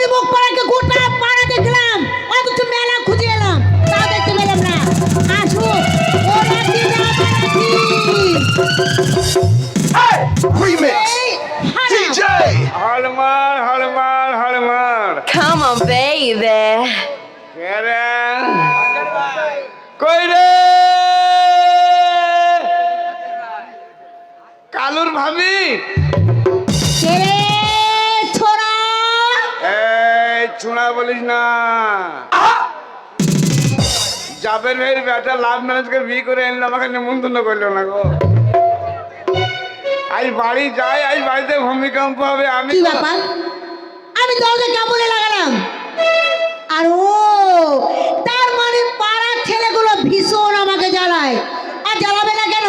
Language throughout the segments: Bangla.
আমার মুখ পাড়াকে গোটা পাড়া দেখলাম। অথচ মেলা খুঁজে এলাম। তা দেখতে পেলাম না। আসুন ওরা কি Come on, baby. চুনা বলিস না। জাবের ভাইয়ের বেটা লাভ ম্যারেজ করে বিয়ে করে এনে আমাকে নিমন্ত্রণ করল না গো। আজ বাড়ি যাই আজ বাড়িতে ভূমিকম্প হবে আমি কি ব্যাপার? আমি দরজা কেমনে লাগালাম? আর ও তার মানে পাড়ার ছেলেগুলো ভীষণ আমাকে জ্বালায়। আর জ্বালাবে না কেন?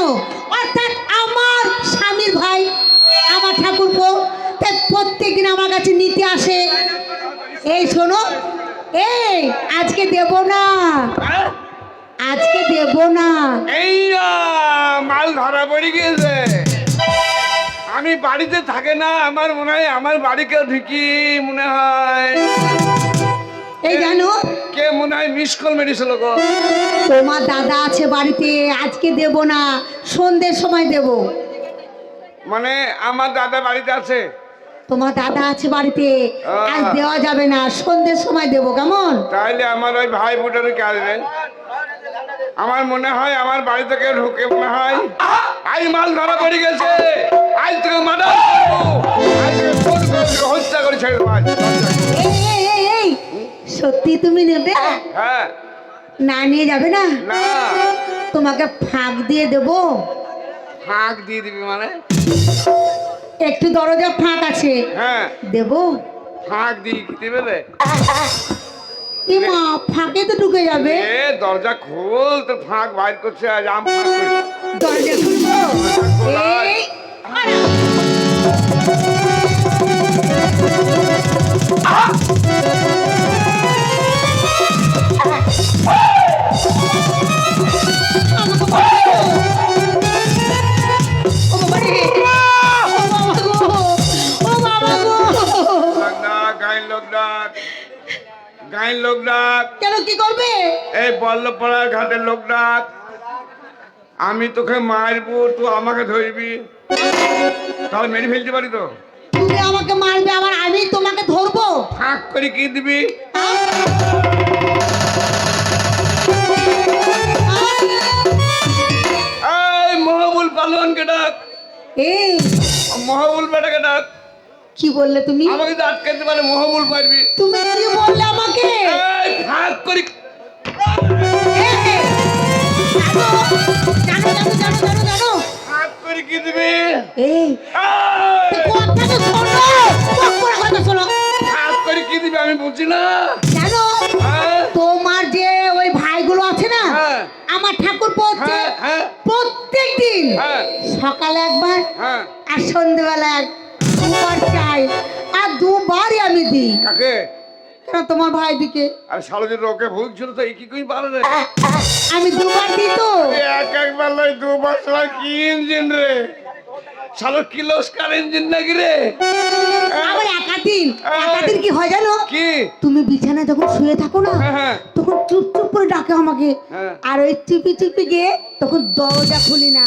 অর্থাৎ আমার স্বামীর ভাই আমার ঠাকুরপো প্রত্যেকদিন আমার কাছে নিতে আসে। এই শোনো। এই আজকে দেব না। হ্যাঁ? আজকে দেব না। এই মাল ধরা পড়ে গিয়েছে। আমি বাড়িতে থাকে না আমার মনে হয় আমার বাড়ি কেউ ঢুকি মনে হয়। এই জানো। কে মনে হয় মিস কল মেরেছিল গো। তোমার দাদা আছে বাড়িতে আজকে দেব না সন্ধ্যের সময় দেব। মানে আমার দাদা বাড়িতে আছে। তোমার দাদা আছে বাড়িতে। আজ দেওয়া যাবে না সন্ধ্যের সময় দেবো কেমন? তাহলে আমার ওই ভাই বোটার কাজ নেই। আমার মনে হয় আমার বাড়ি থেকে ঢুকে মনে হয় আই মাল ধরা পড়ে গেছে। আজ থেকে করে হত্যা করে ছেড়ে সত্যি তুমি নেবে? হ্যাঁ। না নিয়ে যাবে না? না। তোমাকে ফাঁক দিয়ে দেবো। ফাঁক দিয়ে দিবি মানে? একটু দরজা ফাঁক আছে। হ্যাঁ। দেব? ফাঁক দিই কি দিবে ফাঁকে তো ঢুকে যাবে। এ দরজা খোল তো ফাঁক বাইর করছে আজ আম ফাঁক দরজা খুলবো? এই আরে, গাঁয়ের লোক ডাক। গাঁয়ের লোক ডাক। কেন কি করবে? এই বল্লভপাড়ার ঘাটের লোক ডাক। আমি তোকে মারবো তুই আমাকে ধরবি। তাহলে মেরে ফেলতে পারি তো? তুমি আমাকে মারবে আবার আমি তোমাকে ধরবো? ফাঁক করে কি দিবি? এই মহাবুল পালোয়ানকে ডাক। এই। মহাবুল বেটাকে ডাক। কি বললে তুমি? আমাকে তো আটকাতে পারে মহাবুল পারবি। তুমি কি বললে আমাকে। এই ফাঁক করে। আমি বুঝি না। জানো হ্যাঁ? তোমার যে ওই ভাইগুলো আছে না হ্যাঁ। আমার ঠাকুর পড়ছে হ্যাঁ। প্রত্যেক দিন। সকালে একবার আর সন্ধ্যেবেলা দুবার চাই আর দুবারই আমি দিই। কাকে? কেন তোমার ভাই দিকে আর সালজির রোগে ভুগছিল তো এই কি কই পারে রে? আমি দুবার দিই তো। এক একবার লয় দুবার সালা কি ইঞ্জিন রে? সালো কিলোস্কার ইঞ্জিন নাকি রে? আবার একাদিন একাদিন কি হয় জানো? কি? তুমি বিছানায় যখন শুয়ে থাকো না হ্যাঁ, হ্যাঁ। তখন চুপ চুপ করে ডাকে আমাকে। হ্যাঁ। আর ওই চিপি চিপি গিয়ে তখন দরজা খুলি না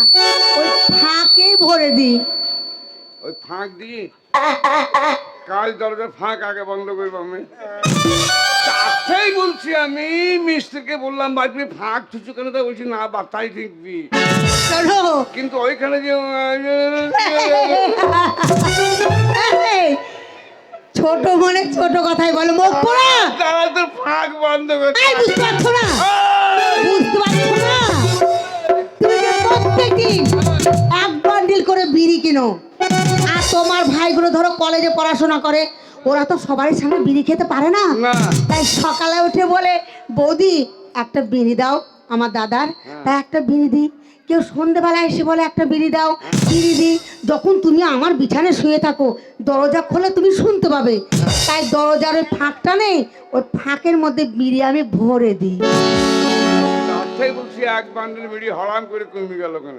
ওই ফাঁকেই ভরে দিই। ওই ফাঁক দিয়ে? কাজ দরজার ফাঁক আগে বন্ধ করব আমি। তাতেই বলছি আমি মিস্ত্রিকে বললাম ভাই তুমি ফাঁক ছুচু কেন তো? বলছি না বা তাই ঠিকবি কিন্তু ওইখানে যে ছোট মনে ছোট কথাই বলো মুখ পোড়া! তারা তো ফাঁক বন্ধ এই বুঝতে পারছ না? বুঝতে পারছ না? তুমি প্রত্যেকদিন এক বান্ডিল করে বিড়ি কিনো। তোমার ভাইগুলো ধরো কলেজে পড়াশোনা করে ওরা তো সবারই সামনে বিড়ি খেতে পারে না। তাই সকালে উঠে বলে বৌদি একটা বিড়ি দাও আমার দাদার তাই একটা বিড়ি দিই। কেউ সন্ধেবেলা এসে বলে একটা বিড়ি দাও বিড়ি দিই। যখন তুমি আমার বিছানায় শুয়ে থাকো দরজা খোলে তুমি শুনতে পাবে। তাই দরজার ওই ফাঁকটা নেই ওই ফাঁকের মধ্যে বিড়ি আমি ভরে দিই। বলছি এক বান্ডিল বিড়ি হরাম করে কমে গেল কেন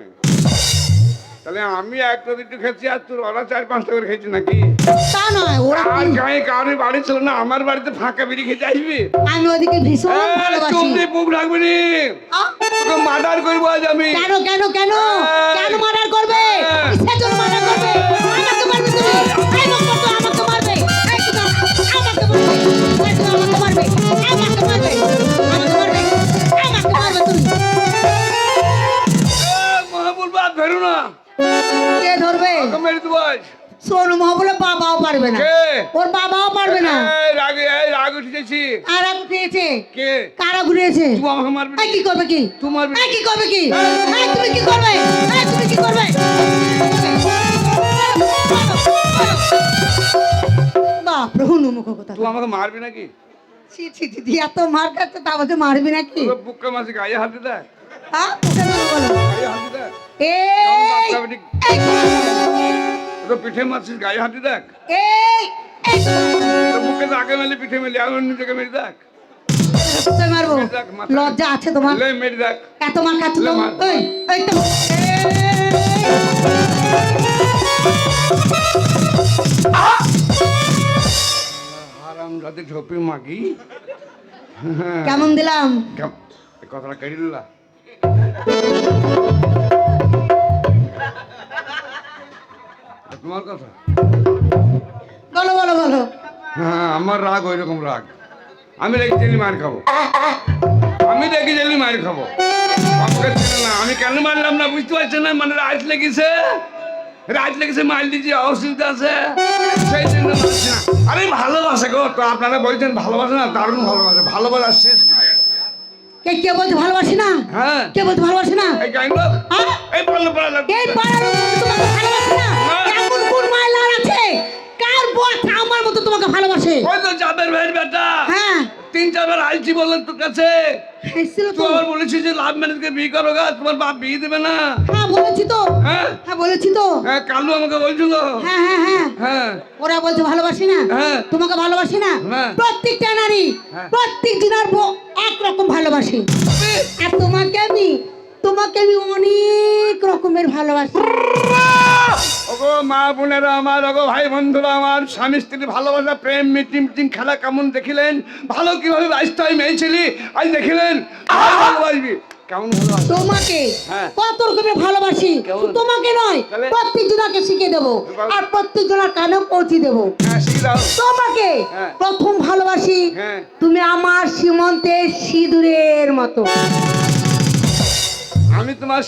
তাহলে আমি একটা দুটো খেয়েছি আর তোর ওরা চার পাঁচটা করে খেয়েছি নাকি? তা নয় ওরা আর গায়ে কারোর বাড়ি ছিল না আমার বাড়িতে ফাঁকা বেরি খেতে আসবি? আমি ওদিকে ভীষণ ভালোবাসি। চুমড়ি মুখ রাখবি নি? তোকে মার্ডার করব আজ আমি। কেন কেন কেন? কেন মার্ডার করবে। কিসের জন্য মার্ডার করবে? আমাকে মারবে তুমি। এই লোক কত আমাকে মারবে। এই তো আমাকে মারবে। এই তো আমাকে মারবে। আমাকে মারবে। আমাকে মারবে। আমাকে মারবে তুমি। মহাবুল বাদ ধরু না। কে ধরবে। সোনু মহবুলে বাবাও পারবে না। ওর বাবাও পারবে না। এই রাগ উঠেছি। আর কে? কারা ঘুরিয়েছে? তুই আমাকে মারবি কি করবে কি? তুই মারবি কি করবে কি? তুমি কি করবে? তুমি কি করবে? বাপ রে হুনু মুখ কথা। তুই আমাকে মারবি নাকি? ছি এত মার কাটছে তা মারবি নাকি? বুককে মাসে গায়ে হাতে দেয় হ্যাঁ? বলো এই! পিঠে মারছিস গায়ে হাতে দেখ এই! এই! বুকে আগে মেলে পিঠে মেলে আর অন্য জায়গায় মেরে দেখ। কোথায় মারবো। দেখ, লজ্জা আছে তোমার। লে মেরে দেখ। এত মার খাচ্ছ তো? তো। যাতে মাগি কেমন দিলাম? কথাটা কেড়ে দিলা তোমার কথা? বলো বলো বলো। হ্যাঁ আমার রাগ ওই রকম রাগ। আমি জেলি মার খাব। আমি জেলি মার খাব। না আমি কেন মারলাম না বুঝতে পারছি না? মানে রাত লেগেছে। রাত লেগেছে মার দিয়েছি অসুবিধা আছে। সেই জন্য না। আরে ভালোবাসে গো তো আপনারা বলছেন ভালোবাসে না দারুণ ভালোবাসে। ভালোবাসা শেষ না কে কে বলতে ভালোবাসি না? হ্যাঁ। কে বলতে ভালোবাসি না? এই হ্যাঁ? এই এই পাড়ার ভালোবাসে না? হ্যাঁ। এমন কোন মাইলার আছে? কার বস আমার মতো তোমাকে ভালোবাসে? ওই তো জাবের ভাইয়ের বেটা। হ্যাঁ আইছি বললেন তোর কাছে? এসেছিল তো। যে লাভ ম্যারেজকে বিয়ে করো গা তোমার বাপ বিয়ে দেবে না। হ্যাঁ বলেছি তো। হ্যাঁ? হ্যাঁ বলেছি তো। হ্যাঁ কালু আমাকে বলছিল। হ্যাঁ হ্যাঁ হ্যাঁ। হ্যাঁ। ওরা বলছে ভালোবাসি না? হ্যাঁ। তোমাকে ভালোবাসি না? হ্যাঁ। প্রত্যেকটা নারী হ্যাঁ। প্রত্যেক জনের একরকম ভালোবাসি। আর তোমাকে আমি তোমাকে আমি অনেক রকমের ভালোবাসি ওগো মা বোনেরা আমার ওগো ভাই বন্ধুরা আমার স্বামী স্ত্রী ভালোবাসা প্রেম মিটিং মিটিং খেলা কেমন দেখিলেন ভালো কীভাবে বাঁচতে হয় মেয়ে ছেলে আজ দেখিলেন আর ভালোবাসবি কেমন ভালোবাসি তোমাকে হ্যাঁ। কত রকমের ভালোবাসি কেমন? তোমাকে নয় তাহলে? প্রত্যেক জনাকে শিখে দেবো এবার? আর প্রত্যেক জনের কানেও পৌঁছে দেবো হ্যাঁ তোমাকে হ্যাঁ। প্রথম ভালোবাসি হ্যাঁ। তুমি আমার সীমন্তের সিঁদুরের মতো আমি তোমার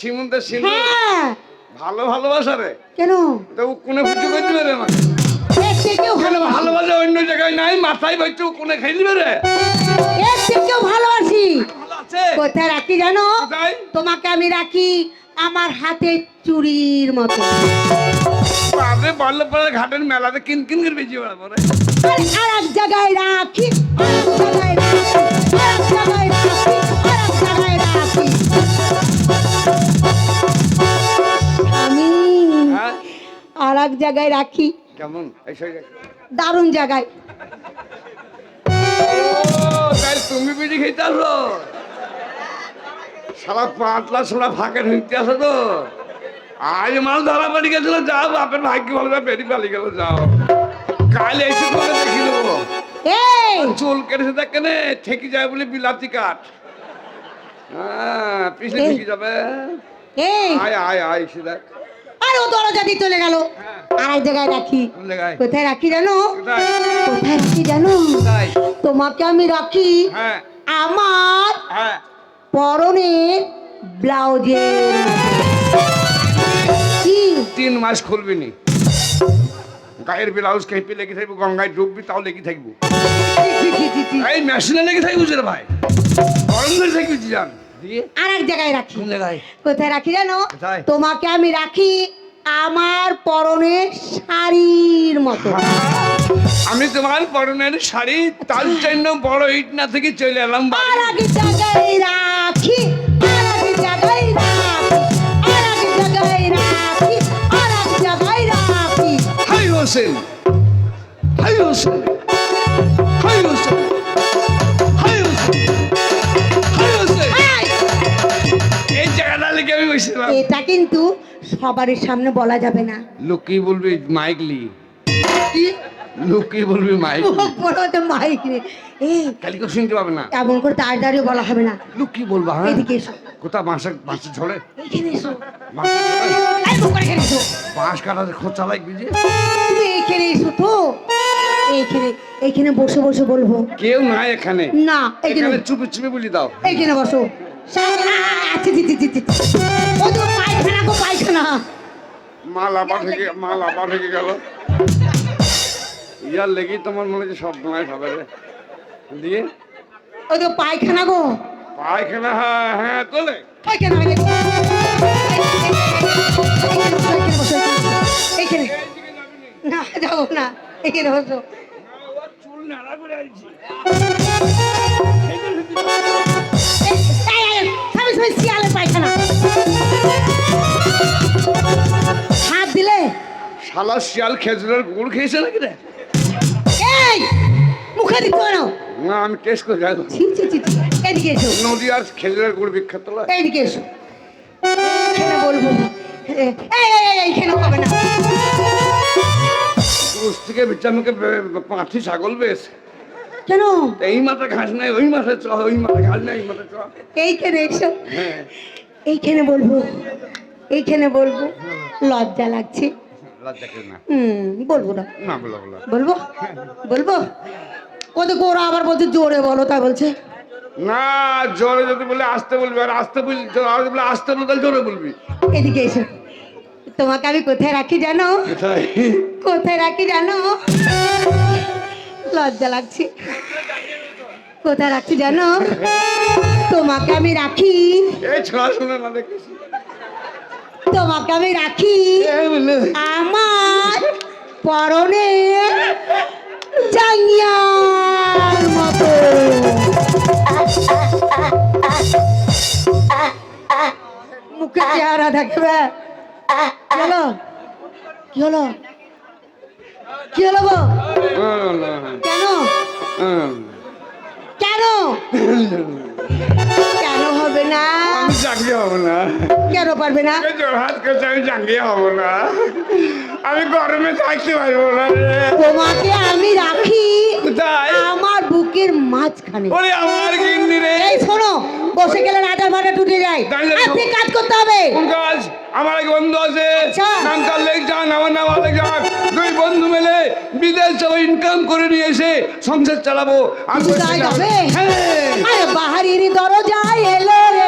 সীমন্তের সিন্ধু। হ্যাঁ। ভালো ভালোবাসা রে। কেন? তো কোনে ফুটে করে দিবে রে ভালোবাসি অন্য জায়গায় নাই মাথায় বইতে কোনে খাই দিবে রে এর ভালোবাসি। কোথায় রাখি জানো? তোমাকে আমি রাখি আমার হাতে চুরির মতো। বাপরে বল্লভপুরের ঘাটের মেলাতে কিন কিন করে বেঁচে বেড়াবো রে। আর আর এক জায়গায় রাখি আর এক জায়গায় রাখি। আর এক জায়গায় রাখি। কেমন? দারুণ জায়গায়। তুমি বিড়ি খেতে আসো সারা পাতলা সোনা ফাঁকে ঢুকতে আসো তো। আজ মাল ধরা পড়ে গেছিল যাও বাপের ভাগ্য ভালো না বেরি পালিয়ে গেল যাও। কাল এসে তোকে দেখি দেবো। চুল কেটেছে দেখে ঠেকি যায় বলে বিলাতি কাঠ। হ্যাঁ পিছনে। ঠেকি যাবে। আয় আয় আয় এসে দেখ। আর ও দরজা দিয়ে চলে গেল। হ্যাঁ। আর এক জায়গায় রাখি। কোথায় রাখি জানো? কোথায়? রাখি জানো? তোমাকে আমি রাখি হ্যাঁ। আমার হ্যাঁ। পরনে ব্লাউজের কি? তিন মাস খুলবি নি। গায়ের ব্লাউজ খেপে লেগে থাকব গঙ্গায় ডুববি তাও লেগে থাকব। এই মেশিনে লেগে থাকব রে ভাই। গরম ধরে থাকবি জান। আর এক জায়গায় রাখি। কোথায় রাখি জানো? তোমাকে আমি রাখি আমার পরনে শাড়ির মতো। আমি তোমার পরনের শাড়ি তার জন্য বড় ইট না থেকে চলে এলাম বাড়ি। আর এক জায়গায় রাখি আর এক জায়গায় রাখি আর এক জায়গায় রাখি আর এক জায়গায় রাখি। হাই হোসেন হাই হোসেন হাই হোসেন। লেগে আমি বসেছিলাম। এটা কিন্তু সবারই সামনে বলা যাবে না। লোককে বলবি মাইকলি কি? লোককে বলবি মাইকলি বলো মাইক রে এই কেউ শুনতে পাবে না। এমন করে দাঁড়িয়ে দাঁড়িয়ে বলা হবে না। লোক কি বলবা হ্যাঁ? এদিকে এসো। কোথা ঝড়ে? এখানে এসো। বাঁশ কাটাতে খোঁচা লাগবে যে? তুমি এইখানে এসো তো। এইখানে এইখানে বসে বসে বলব। কেউ নাই এখানে। না এখানে চুপি চুপি বলি দাও। এইখানে বসো। পায়খানা গো পায়খানা। মাল থেকে মাল থেকে গেল। ইয়ার লেগেই তোমার মনে হচ্ছে সব নয় হবে দিয়ে? ও তো পায়খানা গো। পায়খানা হ্যাঁ হ্যাঁ তোলে। পায়খানা এইখানে না যাব না এখানে বসো। চুল নাড়া করে সবাই শিয়ালের পায়খানা। হাত দিলে? শালা শিয়াল খেজুরের গুড় খেয়েছে নাকি রে? এই মুখে দিতে না না আমি টেস্ট করে ছি। এদিকে এসো। নদী আর খেজুরের গুড় বিখ্যাত লয় এইদিকে এসো। এখানে বলব এই এই এই, এইখানে হবে না। থেকে বিচামুকে পাঁঠি ছাগল বেশ কেন? এই মাথা ঘাস নাই ওই মাথা চ ওই মাথা ঘাস নাই মাথা চ। এইখানে এসো। হ্যাঁ। এইখানে বলব এইখানে বলব লজ্জা লাগছে। লজ্জা কেউ না। হুম বলব না। না বলব বলব? আবার বলছে জোরে বলো তাই বলছে। না জোরে যদি বলে আসতে বলবি আর আসতে বলি আর বলে আসতে বলে তাহলে জোরে বলবি। এদিকে এসো। তোমাকে আমি কোথায় রাখি জানো? কোথায় রাখি জানো? লজ্জা লাগছে। কোথায় রাখছি জানো? তোমাকে আমি রাখি। তোমাকে আমি রাখি। আমার পরনে জাঙ্গিয়ার মতো। মুখে চেহারা দেখবে। কি হলো? কি হলো? কি হলো গো? কেন? কেন? কেন হবে না? আমি জাঙ্গিয়ে হব না। কেন পারবে না? করছে আমি জাঙ্গিয়ে হব না। আমি গরমে থাকতে পারব না তোমাকে আমি রাখি আমার বুকের মাঝখানে। ওরে আমার বসে গেলে আটার ভাড়া টুটে যায়। আপনি কাজ করতে হবে। কোন কাজ? আমার এক বন্ধু আছে। আচ্ছা। নাম তার লেখ যান আমার নাম আলেক যান। দুই বন্ধু মিলে বিদেশ যাব ইনকাম করে নিয়ে এসে সংসার চালাবো। আমি বাহারি হ্যাঁ আরে বাহারির দরজায় এলো রে।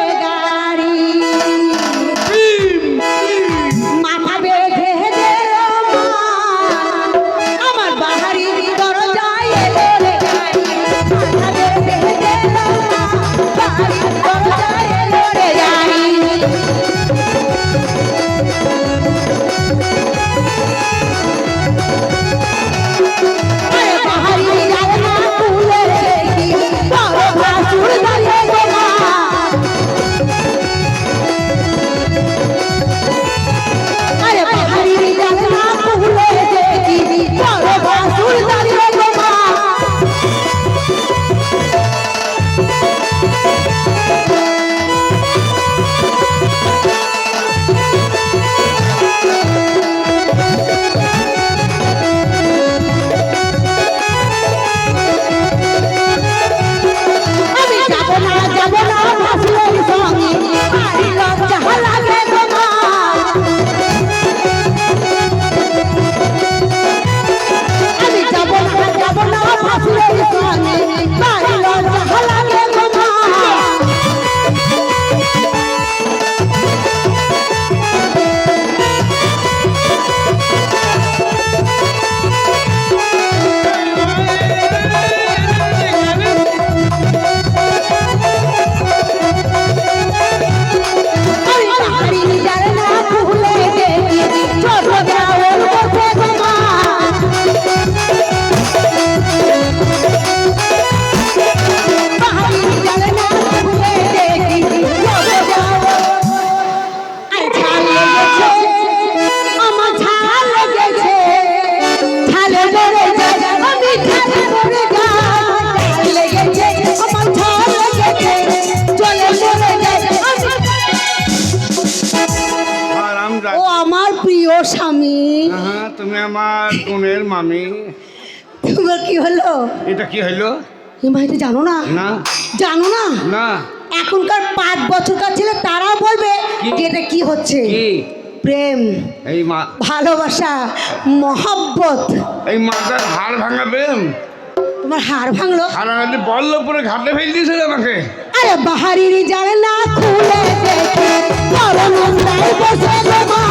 Bye. মামি তোমার কি হলো? এটা কি হলো এটা জানো না? না। জানো না? না। এখনকার পাঁচ বছরকার ছেলে তারাও বলবে? যে এটা কি হচ্ছে? কি? প্রেম এই মা ভালোবাসা মহব্বত। এই মাথার হাড় ভাঙাবেন তোমার হাড় ভাঙলো? আর আমাদের বল্লপুরে ঘাটে ফেল দিয়েছিল আমাকে। আরে বাহারির জানে না খুলে দেখে বসে গো মা।